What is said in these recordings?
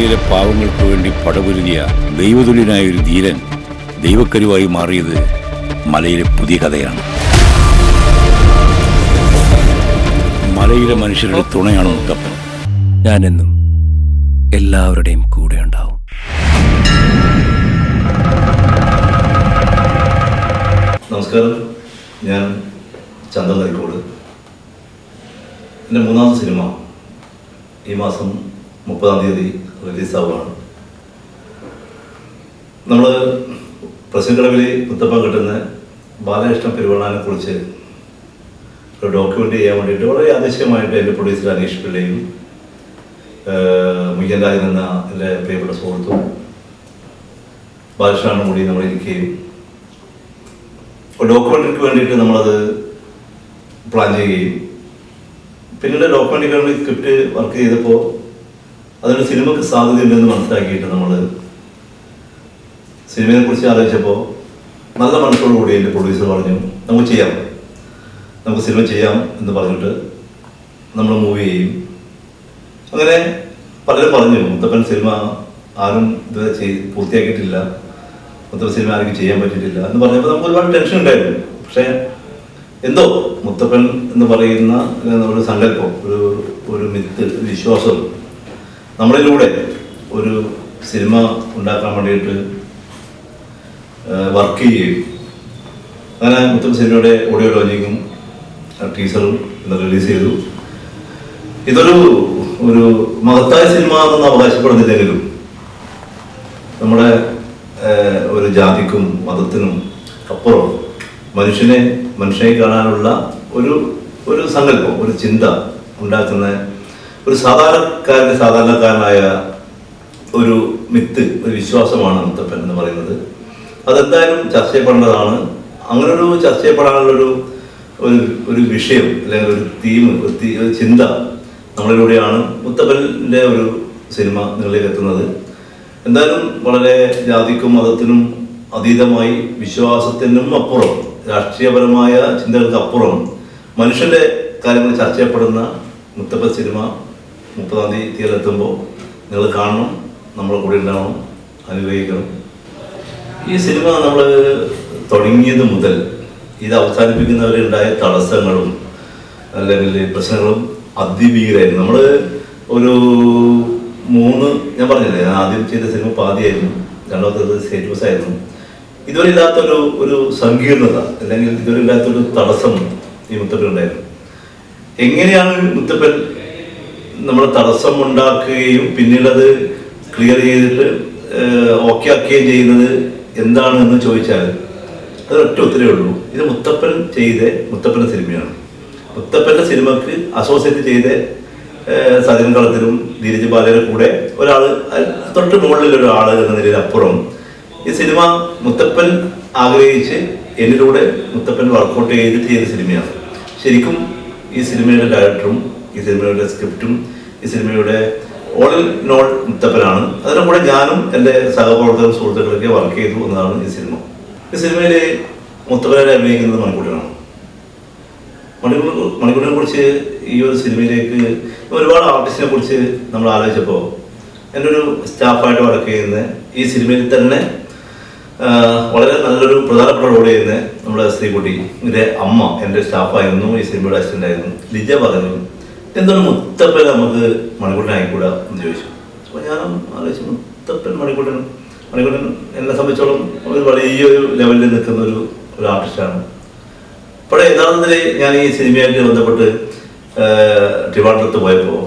മലയിലെ പാവങ്ങൾക്ക് വേണ്ടി പടപുരുതിയ ദൈവതുല്യനായ ഒരു ധീരൻ ദൈവക്കരുവായി മാറിയത് മലയിലെ പുതിയ കഥയാണ്. മലയിലെ മനുഷ്യരുടെ തുണയാണ് മുത്തപ്പൻ? ഞാനെന്നും എല്ലാവരുടെയും കൂടെ ഉണ്ടാവും. നമസ്കാരം. ഞാൻ ചന്ദൻ നരിക്കോട് എന്റെ മൂന്നാമത്തെ സിനിമ ഈ മാസം മുപ്പതാം തീയതി റിലീസാവുകയാണ് നമ്മൾ പ്രസിഡന്റ് മുത്തപ്പ കിട്ടുന്ന ബാലകൃഷ്ണ പെരുവണ്ണാനെ കുറിച്ച് ഒരു ഡോക്യുമെന്റ് ചെയ്യാൻ വേണ്ടിയിട്ട് വളരെ ആദേശികമായിട്ട് എന്റെ പ്രൊഡ്യൂസർ അനീഷ് പിള്ളയും മുയ്യൻ രാജൻ എന്ന എന്റെ പ്രിയപ്പെട്ട സുഹൃത്തും ബാലകൃഷ്ണനും കൂടി നമ്മൾ ഇരിക്കുകയും ഡോക്യുമെന്ററിക്ക് വേണ്ടിയിട്ട് നമ്മളത് പ്ലാൻ ചെയ്യുകയും. പിന്നീട് ഡോക്യുമെന്ററിക്ക് വേണ്ടി സ്ക്രിപ്റ്റ് വർക്ക് ചെയ്തപ്പോൾ അതിന് സിനിമക്ക് സാധ്യതയുണ്ടെന്ന് മനസ്സിലാക്കിയിട്ട് നമ്മൾ സിനിമയെ കുറിച്ച് ആലോചിച്ചപ്പോൾ നല്ല മനസ്സോടുകൂടി എന്റെ പ്രൊഡ്യൂസർ പറഞ്ഞു നമുക്ക് ചെയ്യാം. നമുക്ക് സിനിമ ചെയ്യാം എന്ന് പറഞ്ഞിട്ട് നമ്മൾ മൂവ് ചെയ്യും. അങ്ങനെ പലരും പറഞ്ഞു മുത്തപ്പൻ സിനിമ ആരും ഇതുവരെ ചെയ് പൂർത്തിയാക്കിയിട്ടില്ല. മുത്തപ്പൻ സിനിമ ആർക്കും ചെയ്യാൻ പറ്റിയിട്ടില്ല എന്ന് പറഞ്ഞപ്പോൾ നമുക്ക് ഒരുപാട് ടെൻഷൻ ഉണ്ടായിരുന്നു. പക്ഷേ എന്തോ മുത്തപ്പൻ എന്ന് പറയുന്ന നമ്മുടെ സങ്കല്പം ഒരു ഒരു മിത്ത് വിശ്വാസം നമ്മളിലൂടെ ഒരു സിനിമ ഉണ്ടാക്കാൻ വേണ്ടിയിട്ട് വർക്ക് ചെയ്യുകയും അങ്ങനെ മുത്തം സിനിമയുടെ ഓഡിയോ ലോഞ്ചിങ്ങും ടീസറും റിലീസ് ചെയ്തു. ഇതൊരു ഒരു മഹത്തായ സിനിമ എന്ന് അവകാശപ്പെടുന്നില്ലെങ്കിലും നമ്മുടെ ഒരു ജാതിക്കും മതത്തിനും അപ്പുറം മനുഷ്യനെ മനുഷ്യനെ കാണാനുള്ള ഒരു ഒരു സങ്കല്പം ഒരു ചിന്ത ഉണ്ടാക്കുന്ന ഒരു സാധാരണക്കാരന്റെ സാധാരണക്കാരനായ ഒരു മിത്ത് ഒരു വിശ്വാസമാണ് മുത്തപ്പൻ എന്ന് പറയുന്നത്. അതെന്തായാലും ചർച്ച ചെയ്യപ്പെടേണ്ടതാണ് അങ്ങനെ ഒരു ചർച്ച ചെയ്യപ്പെടാനുള്ളൊരു ഒരു ഒരു വിഷയം അല്ലെങ്കിൽ ഒരു തീം ഒരു ഒരു ചിന്ത നമ്മളിലൂടെയാണ് മുത്തപ്പന്റെ ഒരു സിനിമ നിങ്ങളിലേക്ക് എത്തുന്നത് എന്തായാലും വളരെ ജാതിക്കും മതത്തിനും അതീതമായി വിശ്വാസത്തിനും അപ്പുറം രാഷ്ട്രീയപരമായ ചിന്തകൾക്ക് അപ്പുറം മനുഷ്യന്റെ കാര്യങ്ങൾ ചർച്ച ചെയ്യപ്പെടുന്ന മുത്തപ്പൻ സിനിമ മുപ്പതാം തീയതി തീയതിയിലെത്തുമ്പോൾ നിങ്ങൾ കാണണം നമ്മളെ കൂടെ ഉണ്ടാവണം അനുഗ്രഹിക്കണം. ഈ സിനിമ നമ്മൾ തുടങ്ങിയത് മുതൽ ഇത് അവസാനിപ്പിക്കുന്നവരെ ഉണ്ടായ തടസ്സങ്ങളും അല്ലെങ്കിൽ പ്രശ്നങ്ങളും അതിഭീകരമായിരുന്നു. നമ്മൾ ഒരു മൂന്ന് ഞാൻ പറഞ്ഞില്ലേ ഞാൻ ആദ്യം ചെയ്ത സിനിമ പാതിയായിരുന്നു രണ്ടാമത്തേത് സ്റ്റേറ്റ് ആയിരുന്നു ഇതുവരെ ഇല്ലാത്തൊരു ഒരു സങ്കീർണത അല്ലെങ്കിൽ ഇതുവരെ ഇല്ലാത്തൊരു തടസ്സം ഈ മുത്തപ്പൻ ഉണ്ടായിരുന്നു. എങ്ങനെയാണ് മുത്തപ്പൻ നമ്മൾ തടസ്സം ഉണ്ടാക്കുകയും പിന്നീട് അത് ക്ലിയർ ചെയ്തിട്ട് ഓക്കെ ആക്കുകയും ചെയ്യുന്നത് എന്താണ് എന്ന് ചോദിച്ചാൽ അതൊരൊറ്റ ഉത്തരവേ ഉള്ളൂ. ഇത് മുത്തപ്പൻ ചെയ്ത മുത്തപ്പന്റെ സിനിമയാണ്. മുത്തപ്പന്റെ സിനിമക്ക് അസോസിയേറ്റ് ചെയ്ത സജൻ കളത്തിലും ധീരജ് ബാലയുടെ കൂടെ ഒരാൾ തൊട്ട് മുകളിൽ ഒരാൾ എന്ന നിലയിൽ അപ്പുറം. ഈ സിനിമ മുത്തപ്പൻ ആഗ്രഹിച്ച് എന്നിലൂടെ മുത്തപ്പൻ വർക്കൗട്ട് ചെയ്തിട്ട് ചെയ്ത സിനിമയാണ്. ശരിക്കും ഈ സിനിമയുടെ ഡയറക്ടറും ഈ സിനിമയുടെ സ്ക്രിപ്റ്റും ഈ സിനിമയുടെ ഓൾ ഇൻ നോൾ മുത്തപ്പനാണ്. അതിന്റെ കൂടെ ഞാനും എന്റെ സഹപ്രവർത്തകരും സുഹൃത്തുക്കളൊക്കെ വർക്ക് ചെയ്തു എന്നതാണ് ഈ സിനിമ. ഈ സിനിമയിൽ മുത്തപ്പനെ അഭിനയിക്കുന്നത് മണിക്കൂട്ടിയാണ് മണിക്കൂർ മണിക്കൂറിനെ കുറിച്ച് ഈ ഒരു സിനിമയിലേക്ക് ഒരുപാട് ആർട്ടിസ്റ്റിനെ കുറിച്ച് നമ്മൾ ആലോചിച്ചപ്പോൾ എന്റെ ഒരു സ്റ്റാഫായിട്ട് വർക്ക് ചെയ്യുന്ന ഈ സിനിമയിൽ തന്നെ വളരെ നല്ലൊരു പ്രധാനപ്പെട്ട റോൾ ചെയ്യുന്ന നമ്മുടെ ശ്രീകുട്ടി ഇതിന്റെ അമ്മ എന്റെ സ്റ്റാഫായിരുന്നു ഈ സിനിമയുടെ അസിസ്റ്റന്റായിരുന്നു ലിജ പറഞ്ഞു എന്താണ് മുത്തപ്പൻ നമുക്ക് മണിക്കൂട്ടൻ ആയിക്കൂടാ എന്ന് ചോദിച്ചു. അപ്പോൾ ഞാൻ ആലോചിച്ചു മുത്തപ്പൻ മണിക്കൂട്ടൻ മണിക്കൂട്ടൻ എന്നെ സംബന്ധിച്ചോളം ഒരു വലിയൊരു ലെവലിൽ നിൽക്കുന്ന ഒരു ഒരു ആർട്ടിസ്റ്റാണ് അപ്പോൾ യഥാർത്ഥത്തിൽ ഞാൻ ഈ സിനിമയായിട്ട് ബന്ധപ്പെട്ട് ട്രിവാൻഡ്രത്ത് പോയപ്പോൾ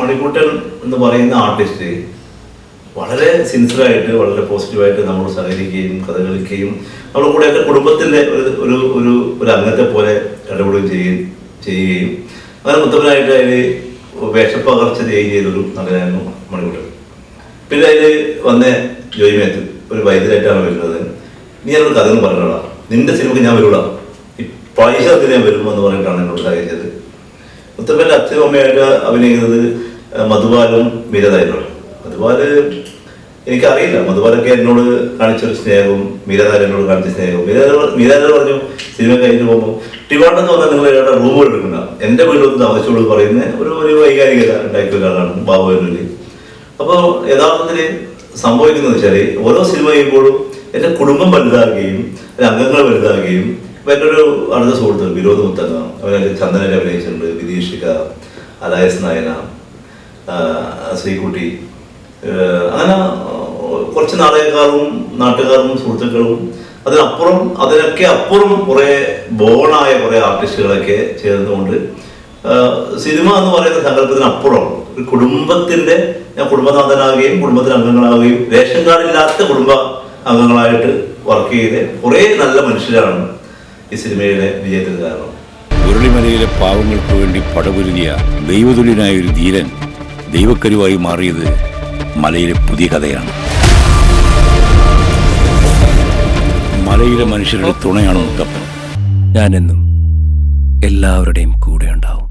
മണിക്കൂട്ടൻ എന്ന് പറയുന്ന ആർട്ടിസ്റ്റ് വളരെ സിൻസിയറായിട്ട് വളരെ പോസിറ്റീവായിട്ട് നമ്മൾ സഹകരിക്കുകയും കഥ കളിക്കുകയും നമ്മുടെ കൂടെ എന്റെ കുടുംബത്തിന്റെ ഒരു ഒരു ഒരു അംഗത്തെ പോലെ ഇടപെടുകയും ചെയ്യുകയും ചെയ്യുകയും അങ്ങനെ മുത്തപ്പനായിട്ട് അതിൽ വേഷപ്പകർച്ച ചെയ്തൊരു നടനായിരുന്നു മണിക്കൂട്ടൻ പിന്നെ അതിൽ വന്ന ജോലി മേത്ത് ഒരു വൈദ്യരായിട്ടാണ് വരുന്നത്. നീ എന്നോട് കഥ എന്ന് പറഞ്ഞോളാം നിന്റെ സിനിമക്ക് ഞാൻ വരൂടാ. പൈസ അതിന് ഞാൻ വരുമോ എന്ന് പറഞ്ഞിട്ടാണ് എന്നോട് സഹായിച്ചത് മുത്തപ്പന്റെ അച്ഛനും അമ്മയായിട്ട് അഭിനയിക്കുന്നത് മധുബാലും മീരതായിരുന്നു. മധുബാൽ എനിക്കറിയില്ല. മധുബാലൊക്കെ എന്നോട് കാണിച്ചൊരു സ്നേഹവും മീരാധാരൻ എന്നോട് കാണിച്ച സ്നേഹവും. മീരാധാരൻ മീരതാര പറഞ്ഞു സിനിമ കഴിഞ്ഞ് പോകുമ്പോൾ ടിവാണ്ടെന്ന് പറഞ്ഞാൽ നിങ്ങൾ ഏതാണ്ട് റൂമുകൾ എടുക്കുന്ന എന്റെ വീട്ടിൽ ഒന്ന് താമസിച്ചോളൂ പറയുന്ന ഒരു ഒരു വൈകാരികത ഉണ്ടാക്കിയ ഒരാളാണ് ബാബു എന്നൂര്. അപ്പോൾ യഥാർത്ഥത്തിൽ സംഭവിക്കുന്നത് വെച്ചാൽ ഓരോ സിനിമ ചെയ്യുമ്പോഴും എന്റെ കുടുംബം വലുതാകുകയും എന്റെ അംഗങ്ങൾ വലുതാകുകയും ഇപ്പം എന്റെ ഒരു അടുത്ത സുഹൃത്ത് വിനോദ് മുത്തങ്ങ അവരെ ചന്ദനരെ അഭിനയിച്ചിട്ടുണ്ട് വിദീഷിക അലായസ് നായന ശ്രീകുട്ടി അങ്ങനെ കുറച്ച് നാടകക്കാരും നാട്ടുകാരും സുഹൃത്തുക്കളും അതിനപ്പുറം അതിനൊക്കെ അപ്പുറം കുറേ ബോണായ കുറേ ആർട്ടിസ്റ്റുകളൊക്കെ ചേർന്നുകൊണ്ട് സിനിമ എന്ന് പറയുന്ന സങ്കല്പത്തിനപ്പുറം ഒരു കുടുംബത്തിന്റെ ഞാൻ കുടുംബനാഥനാകുകയും കുടുംബത്തിലെ അംഗങ്ങളാവുകയും റേഷൻ കാർഡില്ലാത്ത കുടുംബ അംഗങ്ങളായിട്ട് വർക്ക് ചെയ്ത് കുറേ നല്ല മനുഷ്യരാണ് ഈ സിനിമയുടെ വിജയത്തിന് കാരണം. ഉരുളിമലയിലെ പാവങ്ങൾക്ക് വേണ്ടി പടപുരുതിയ ദൈവതുല്യനായ ഒരു ധീരൻ ദൈവക്കരുവായി മാറിയത് മലയിലെ പുതിയ കഥയാണ്. മലയിലെ മനുഷ്യരുടെ തുണയാണ് മുത്തപ്പൻ ഞാനെന്നും എല്ലാവരുടെയും കൂടെ ഉണ്ടാവും.